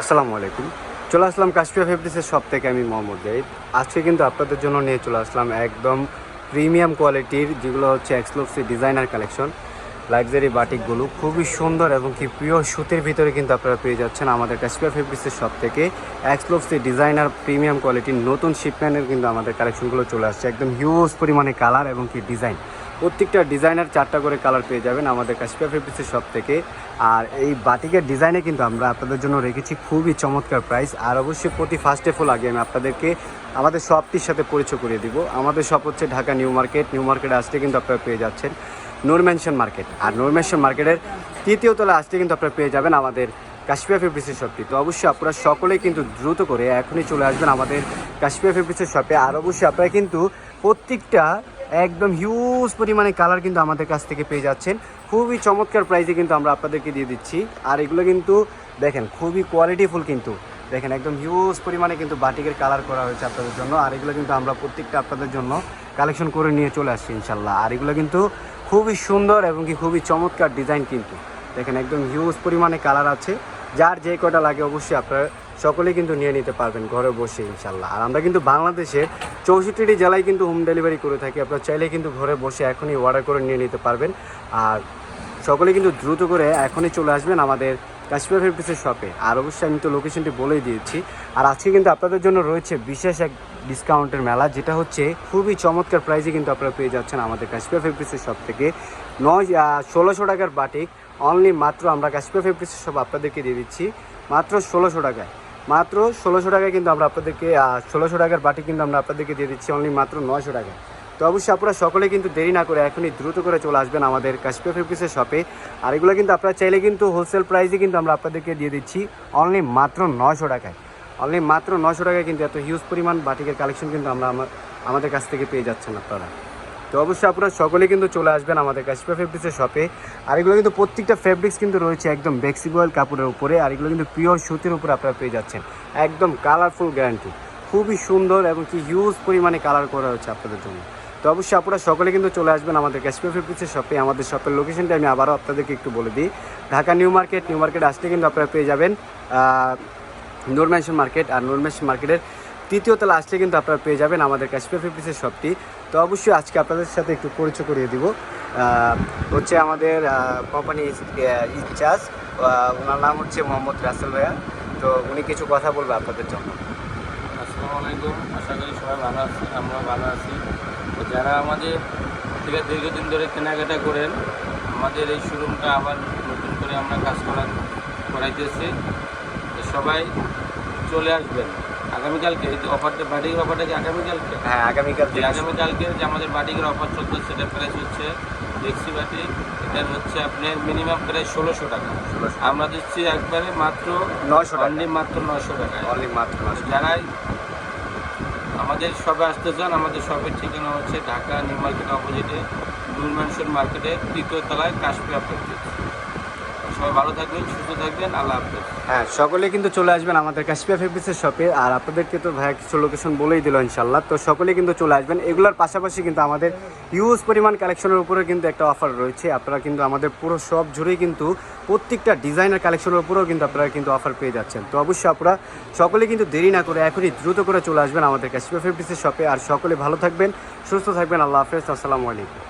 আসসালামু আলাইকুম। চলে আসলাম কাশ্মীর ফেব্রিক্সের সব থেকে আমি মোহাম্মদ জাহিদ। আজকে কিন্তু আপনাদের জন্য নিয়ে চলে আসলাম একদম প্রিমিয়াম কোয়ালিটির, যেগুলো হচ্ছে এক্সক্লুসিভ ডিজাইনার কালেকশন। লাক্সারি বাটিকগুলো খুবই সুন্দর এবং কি প্রিয় সুতির ভিতরে কিন্তু আপনারা পেয়ে যাচ্ছেন আমাদের কাশ্মীর ফেব্রিক্সের সব থেকে এক্সক্লুসিভ ডিজাইনার প্রিমিয়াম কোয়ালিটির নতুন শিপম্যানের কিন্তু আমাদের কালেকশনগুলো চলে আসছে। একদম হিউজ পরিমাণে কালার এবং কি ডিজাইন প্রত্যেকটা ডিজাইনার চারটা করে কালার পেয়ে যাবেন আমাদের কাশ্মীর ফেব্রিক্সের সব থেকে। আর এই বাটিকের ডিজাইনে কিন্তু আমরা আপনাদের জন্য রেখেছি খুবই চমৎকার প্রাইস আর অবশ্যই প্রতি ফার্স্টে ফুল আগে আমি আপনাদেরকে আমাদের শপটির সাথে পরিচয় করিয়ে দিব। আমাদের শপ হচ্ছে ঢাকা নিউ মার্কেট। নিউ মার্কেটে আসতে কিন্তু আপনারা পেয়ে যাচ্ছেন নূর ম্যানশন মার্কেট আর নূর ম্যানশন মার্কেটের তৃতীয় তলা আসতে কিন্তু আপনারা পেয়ে যাবেন আমাদের কাশ্মীর ফেব্রিক্সের শপটি তো অবশ্যই আপনারা সকলেই কিন্তু দ্রুত করে এখনই চলে আসবেন আমাদের কাশ্মীর ফেব্রিক্সের শপে আর অবশ্যই আপনারা কিন্তু প্রত্যেকটা একদম হিউজ পরিমাণে কালার কিন্তু আমাদের কাছ থেকে পেয়ে যাচ্ছেন। খুবই চমৎকার প্রাইসে কিন্তু আমরা আপনাদেরকে দিয়ে দিচ্ছি। আর এগুলো কিন্তু দেখেন, খুবই কোয়ালিটিফুল কিন্তু। দেখেন, একদম হিউজ পরিমাণে কিন্তু বাটিকের কালার করা হয়েছে আপনাদের জন্য। আর এগুলো কিন্তু আমরা প্রত্যেকটা আপনাদের জন্য কালেকশন করে নিয়ে চলে আসছি ইনশাল্লাহ আর এগুলো কিন্তু খুবই সুন্দর এবং কি খুবই চমৎকার ডিজাইন কিন্তু। দেখেন, একদম হিউজ পরিমাণে কালার আছে। যার যে কটা লাগে অবশ্যই আপনারা সকলেই কিন্তু নিয়ে নিতে পারবেন ঘরে বসে ইনশাল্লাহ আর আমরা কিন্তু বাংলাদেশের চৌষট্টিটি জেলায় কিন্তু হোম ডেলিভারি করে থাকি। আপনারা চাইলে কিন্তু ঘরে বসে এখনই অর্ডার করে নিয়ে নিতে পারবেন। আর সকলে কিন্তু দ্রুত করে এখনই চলে আসবেন আমাদের কাশ্মীর ফেব্রিক্সের শপে আর অবশ্যই আমি তো লোকেশনটি বলেই দিয়েছি। আর আজকে কিন্তু আপনাদের জন্য রয়েছে বিশেষ এক ডিসকাউন্টের মেলা, যেটা হচ্ছে খুবই চমৎকার প্রাইসে কিন্তু আপনারা পেয়ে যাচ্ছেন আমাদের কাশ্মীর ফেব্রিক্সের শপ থেকে। নয় ষোলোশো টাকার বাটিক অনলি মাত্র আমরা কাশ্মীর ফেব্রিক্সের শপ আপনাদেরকে দিয়ে দিচ্ছি। মাত্র ষোলোশো টাকায়। মাত্র ষোলোশো টাকায় কিন্তু আমরা আপনাদেরকে ষোলোশো টাকার বাটি কিন্তু আমরা আপনাদেরকে দিয়ে দিচ্ছি অনলি মাত্র নয়শো টাকায়। তো অবশ্যই আপনারা সকলে কিন্তু দেরি না করে এখনই দ্রুত করে চলে আসবেন আমাদের কাশ্মীর ফেব্রিক্সের শপে। আর এগুলো কিন্তু আপনারা চাইলে কিন্তু হোলসেল প্রাইসে কিন্তু আমরা আপনাদেরকে দিয়ে দিচ্ছি অনলি মাত্র নয়শো টাকায়। অনলি মাত্র নয়শো টাকায় কিন্তু এত হিউজ পরিমাণ বাটিকের কালেকশন কিন্তু আমরা আমাদের কাছ থেকে পেয়ে যাচ্ছেন আপনারা। তো অবশ্যই আপনারা সকলে কিন্তু চলে আসবেন আমাদের কাশ্মীর ফেব্রিক্সের শপে আর এগুলো কিন্তু প্রত্যেকটা ফেব্রিক্স কিন্তু রয়েছে একদম বেক্সিবয়েল কাপড়ের উপরে আর এগুলো কিন্তু পিওর সুতির উপরে আপনারা পেয়ে যাচ্ছেন। একদম কালারফুল গ্যারান্টি খুবই সুন্দর এবং কি হিউজ পরিমাণে কালার করা হচ্ছে আপনাদের জন্য। তো অবশ্যই আপনারা সকলে কিন্তু চলে আসবেন আমাদের কাশ্মীর ফেব্রিক্সের শপে আমাদের শপের লোকেশনটা আমি আবারও আপনাদেরকে একটু বলে দিই। Dhaka new market new market আসলে কিন্তু আপনারা পেয়ে যাবেন আহ, মার্কেট। আর নূর মার্কেটের তৃতীয় তলা আসলে কিন্তু আপনারা পেয়ে যাবেন আমাদের কাশ্মীর ফেব্রিক্সের শপটি তো অবশ্যই আজকে আপনাদের সাথে একটু পরিচয় করিয়ে দিব। হচ্ছে আমাদের কোম্পানি ইনচার্জ ওনার নাম হচ্ছে মোহাম্মদ রাসেল ভাইয়া। তো উনি কিছু কথা বলবে আপনাদের জন্য। আসসালামু আলাইকুম, আশা করি সবাই ভালো আছি আমরা ভালো আছি। তো যারা আমাদের থেকে দীর্ঘদিন ধরে কেনাকাটা করেন, আমাদের এই শোরুমটা আবার নতুন করে আমরা কাজ করা করাইতেছি। সবাই চলে আসবেন। আগামীকালকে এই যে অফারটা বাটিকের অফারটা কি আগামীকালকে? হ্যাঁ আগামীকাল আগামীকালকে যে আমাদের বাটিকের অফার চলছে সেটার প্রাইস হচ্ছে ডেক্সি বাটি এটার হচ্ছে আপনার মিনিমাম প্রায় ষোলোশো টাকা। আমরা দিচ্ছি একবারে মাত্র নয়শো টাকা। অনলি মাত্র নয়শো টাকায়। অনলি মাত্র যারাই আমাদের শপে আসতে চান আমাদের সবের ঠিকানা হচ্ছে ঢাকা নিউ মার্কেট অপোজিটে নূর ম্যানশন মার্কেটে তৃতীয় তলায় কাশ্মীর অপেক্ষিত হ্যাঁ সকলে কিন্তু চলে আসবেন আমাদের কাশ্মীর ফেব্রিক্সের শপে আর আপনাদেরকে তো ভাইয়া কিছু লোকেশন বলেই দিল ইনশাল্লাহ তো সকলে কিন্তু চলে আসবেন। এগুলোর পাশাপাশি কিন্তু আমাদের ইউজ পরিমাণ কালেকশনের উপরে কিন্তু একটা অফার রয়েছে। আপনারা কিন্তু আমাদের পুরো সব জুড়েই কিন্তু প্রত্যেকটা ডিজাইনের কালেকশনের উপরেও কিন্তু আপনারা কিন্তু অফার পেয়ে যাচ্ছেন। তো অবশ্যই আপনারা সকলে কিন্তু দেরি না করে এখনই দ্রুত করে চলে আসবেন আমাদের কাশ্মীর ফেব্রিক্সের শপে আর সকলে ভালো থাকবেন, সুস্থ থাকবেন, আল্লাহ হাফেজ। আসসালামু আলাইকুম।